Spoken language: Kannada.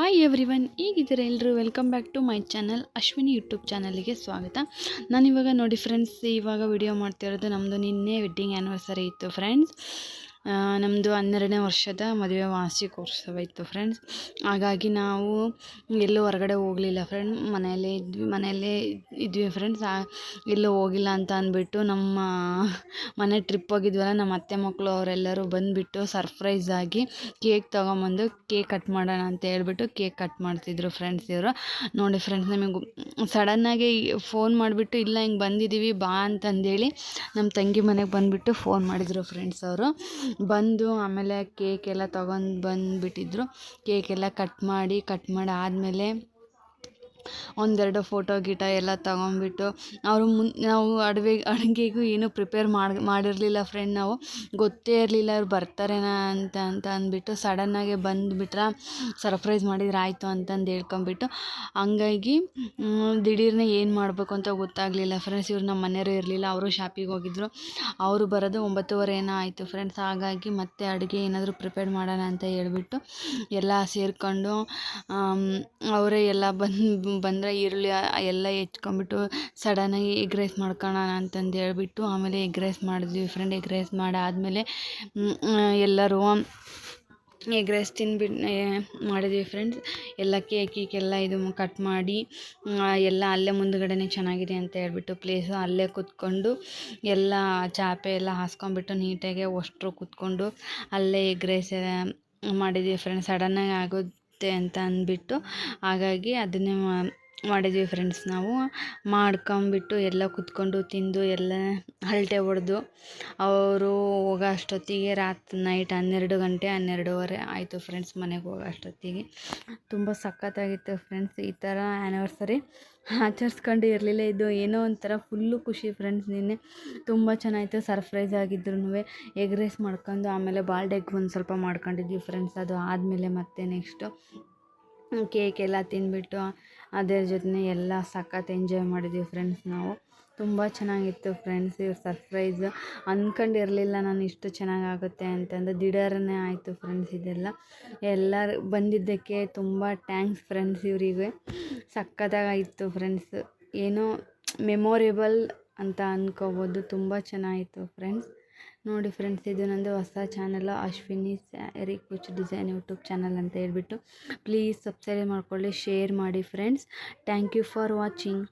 ಹಾಯ್ ಎವ್ರಿ ಒನ್ ಈಗಿದ್ದೀರಾ ಎಲ್ಲರೂ welcome back to my channel Ashwini YouTube ಚಾನಲಿಗೆ ಸ್ವಾಗತ. ನಾನಿವಾಗ ನೋಡಿ ಫ್ರೆಂಡ್ಸ್ ಇವಾಗ ವಿಡಿಯೋ ಮಾಡ್ತಿರೋದು ನಮ್ಮದು ನಿನ್ನೆ ವೆಡ್ಡಿಂಗ್ ಆ್ಯನಿವರ್ಸರಿ ಇತ್ತು ಫ್ರೆಂಡ್ಸ್ ನಮ್ಮದು ಹನ್ನೆರಡನೇ ವರ್ಷದ ಮದುವೆ ವಾರ್ಷಿಕೋತ್ಸವ ಇತ್ತು ಫ್ರೆಂಡ್ಸ್ ಹಾಗಾಗಿ ನಾವು ಎಲ್ಲೂ ಹೊರಗಡೆ ಹೋಗಲಿಲ್ಲ ಫ್ರೆಂಡ್ ಮನೆಯಲ್ಲೇ ಇದ್ವಿ ಮನೆಯಲ್ಲೇ ಇದ್ವಿ ಫ್ರೆಂಡ್ಸ್ ಎಲ್ಲೂ ಹೋಗಿಲ್ಲ ಅಂತ ಅಂದ್ಬಿಟ್ಟು ನಮ್ಮ ಮನೆ ಟ್ರಿಪ್ ಹೋಗಿದ್ವಲ್ಲ, ನಮ್ಮ ಅತ್ತೆ ಮಕ್ಕಳು ಅವರೆಲ್ಲರೂ ಬಂದುಬಿಟ್ಟು ಸರ್ಪ್ರೈಸ್ ಆಗಿ ಕೇಕ್ ತೊಗೊಂಬಂದು ಕೇಕ್ ಕಟ್ ಮಾಡೋಣ ಅಂತ ಹೇಳ್ಬಿಟ್ಟು ಕೇಕ್ ಕಟ್ ಮಾಡ್ತಿದ್ರು ಫ್ರೆಂಡ್ಸ್ ಇವರು. ನೋಡಿ ಫ್ರೆಂಡ್ಸ್ ನಮಗೆ ಸಡನ್ನಾಗಿ ಫೋನ್ ಮಾಡಿಬಿಟ್ಟು, ಇಲ್ಲ, ಹಿಂಗೆ ಬಂದಿದ್ದೀವಿ ಬಾ ಅಂತಂದೇಳಿ ನಮ್ಮ ತಂಗಿ ಮನೆಗೆ ಬಂದುಬಿಟ್ಟು ಫೋನ್ ಮಾಡಿದರು ಫ್ರೆಂಡ್ಸ್ ಅವರು. ಬಂದು ಆಮೇಲೆ ಕೇಕ್ ತಗೊಂಡು ಬಂದುಬಿಟ್ಟಿದ್ರು. ಕೇಕ್ ಎಲ್ಲ ಕಟ್ ಮಾಡಿ ಕಟ್ ಮಾಡಿ ಆದಮೇಲೆ ಒಂದೆರಡು ಫೋಟೋ ಗಿಟ ಎಲ್ಲ ತಗೊಂಬಿಟ್ಟು ಅವರು ಮುನ್, ನಾವು ಅಡುಗೆ ಅಡುಗೆಗೂ ಏನೂ ಪ್ರಿಪೇರ್ ಮಾಡಿ, ಮಾಡಿರಲಿಲ್ಲ ಫ್ರೆಂಡ್ ನಾವು. ಗೊತ್ತೇ ಇರಲಿಲ್ಲ ಅವ್ರು ಬರ್ತಾರೇನೋ ಅಂತ ಅಂತ ಅಂದ್ಬಿಟ್ಟು ಸಡನ್ನಾಗೆ ಬಂದುಬಿಟ್ರೆ ಸರ್ಪ್ರೈಸ್ ಮಾಡಿದ್ರೆ ಆಯಿತು ಅಂತಂದು ಹೇಳ್ಕೊಂಬಿಟ್ಟು ಹಂಗಾಗಿ ದಿಢೀರ್ನ ಏನು ಮಾಡಬೇಕು ಅಂತ ಗೊತ್ತಾಗಲಿಲ್ಲ ಫ್ರೆಂಡ್ಸ್ ಇವ್ರು ನಮ್ಮ ಮನೆಯವರು ಇರಲಿಲ್ಲ, ಅವರು ಶಾಪಿಗೆ ಹೋಗಿದ್ರು. ಅವರು ಬರೋದು ಒಂಬತ್ತುವರೆ ಏನೋ ಆಯಿತು ಫ್ರೆಂಡ್ಸ್ ಹಾಗಾಗಿ ಮತ್ತೆ ಅಡುಗೆ ಏನಾದರೂ ಪ್ರಿಪೇರ್ ಮಾಡೋಣ ಅಂತ ಹೇಳ್ಬಿಟ್ಟು ಎಲ್ಲ ಸೇರಿಕೊಂಡು ಅವರೇ ಎಲ್ಲ ಬಂದು ಬಂದರೆ ಈರುಳ್ಳಿ ಎಲ್ಲ ಹೆಚ್ಕೊಂಬಿಟ್ಟು ಸಡನ್ನಾಗಿ ಎಗ್ ರೈಸ್ ಮಾಡ್ಕೊಳ್ಳೋಣ ಅಂತಂದು ಹೇಳ್ಬಿಟ್ಟು ಆಮೇಲೆ ಎಗ್ ರೈಸ್ ಮಾಡಿದ್ವಿ. ಫ್ರೆಂಡ್ ಎಗ್ ರೈಸ್ ಮಾಡಾದಮೇಲೆ ಎಲ್ಲರೂ ಎಗ್ ರೈಸ್ ತಿನ್ಬಿಟ್ಟು ಮಾಡಿದ್ವಿ ಫ್ರೆಂಡ್ಸ್ ಎಲ್ಲ ಕೇಕ್ ಎಲ್ಲ ಇದು ಕಟ್ ಮಾಡಿ ಎಲ್ಲ ಅಲ್ಲೇ ಮುಂದುಗಡೆನೇ ಚೆನ್ನಾಗಿದೆ ಅಂತ ಹೇಳ್ಬಿಟ್ಟು ಪ್ಲೇಸು ಅಲ್ಲೇ ಕೂತ್ಕೊಂಡು ಎಲ್ಲ ಚಾಪೆ ಎಲ್ಲ ಹಾಸ್ಕೊಂಬಿಟ್ಟು ನೀಟಾಗಿ ಅಷ್ಟರು ಕೂತ್ಕೊಂಡು ಅಲ್ಲೇ ಎಗ್ ರೈಸ್ ಮಾಡಿದ್ವಿ ಫ್ರೆಂಡ್ಸ್ ಸಡನ್ನಾಗಿ ಅಂತ ಅಂದ್ಬಿಟ್ಟು ಹಾಗಾಗಿ ಅದನ್ನೇ ಮಾಡಿದ್ವಿ ಫ್ರೆಂಡ್ಸ್ ನಾವು. ಮಾಡ್ಕೊಂಬಿಟ್ಟು ಎಲ್ಲ ಕುತ್ಕೊಂಡು ತಿಂದು ಎಲ್ಲ ಹರಟೆ ಹೊಡೆದು ಅವರು ಹೋಗೋ ಅಷ್ಟೊತ್ತಿಗೆ ರಾತ್ರಿ ನೈಟ್ ಹನ್ನೆರಡು ಗಂಟೆ ಹನ್ನೆರಡೂವರೆ ಆಯಿತು ಫ್ರೆಂಡ್ಸ್ ಮನೆಗೆ ಹೋಗೋ ಅಷ್ಟೊತ್ತಿಗೆ. ತುಂಬ ಸಖತ್ತಾಗಿತ್ತು ಫ್ರೆಂಡ್ಸ್ ಈ ಥರ ಆ್ಯನಿವರ್ಸರಿ ಆಚರಿಸ್ಕೊಂಡು ಇರಲಿಲ್ಲ. ಇದು ಏನೋ ಒಂಥರ ಫುಲ್ಲು ಖುಷಿ ಫ್ರೆಂಡ್ಸ್ ನಿನ್ನೆ. ತುಂಬ ಚೆನ್ನಾಗಿತ್ತು ಸರ್ಪ್ರೈಸ್ ಆಗಿದ್ರು ಎಗ್ ರೈಸ್ ಮಾಡ್ಕೊಂಡು ಆಮೇಲೆ ಬಾಲ್ಡೆಗ್ ಒಂದು ಸ್ವಲ್ಪ ಮಾಡ್ಕೊಂಡಿದ್ವಿ ಫ್ರೆಂಡ್ಸ್ ಅದು ಆದಮೇಲೆ ಮತ್ತೆ ನೆಕ್ಸ್ಟು ಕೇಕ್ ಎಲ್ಲ ತಿಂದುಬಿಟ್ಟು ಅದ್ರ ಜೊತೆ ಎಲ್ಲ ಸಖತ್ ಎಂಜಾಯ್ ಮಾಡಿದ್ವಿ ಫ್ರೆಂಡ್ಸ್ ನಾವು. ತುಂಬ ಚೆನ್ನಾಗಿತ್ತು ಫ್ರೆಂಡ್ಸ್ ಇವ್ರ ಸರ್ಪ್ರೈಸ್ ಅಂದ್ಕೊಂಡಿರಲಿಲ್ಲ ನಾನು ಇಷ್ಟು ಚೆನ್ನಾಗಾಗುತ್ತೆ ಅಂತಂದು. ದಿಢೀರನೇ ಆಯಿತು ಫ್ರೆಂಡ್ಸ್ ಇದೆಲ್ಲ. ಎಲ್ಲರು ಬಂದಿದ್ದಕ್ಕೆ ತುಂಬ ಟ್ಯಾಂಕ್ಸ್ ಫ್ರೆಂಡ್ಸ್ ಇವರಿಗೆ. ಸಖತ್ತಾಗಾಯಿತು ಫ್ರೆಂಡ್ಸ್ ಏನೋ ಮೆಮೊರೇಬಲ್ ಅಂತ ಅಂದ್ಕೋಬೋದು ತುಂಬ ಚೆನ್ನಾಗಿತ್ತು ಫ್ರೆಂಡ್ಸ್ ನೋಡಿ ಫ್ರೆಂಡ್ಸ್ ಇದು ನಂದು ಹೊಸ ಚಾನಲ್ ಅಶ್ವಿನಿ ಸ್ಯಾರಿ ಕುಚ್ ಡಿಸೈನ್ ಯೂಟ್ಯೂಬ್ ಚಾನಲ್ ಅಂತ ಹೇಳ್ಬಿಟ್ಟು. ಪ್ಲೀಸ್ ಸಬ್ಸ್ಕ್ರೈಬ್ ಮಾಡ್ಕೊಳ್ಳಿ ಶೇರ್ ಮಾಡಿ friends thank you for watching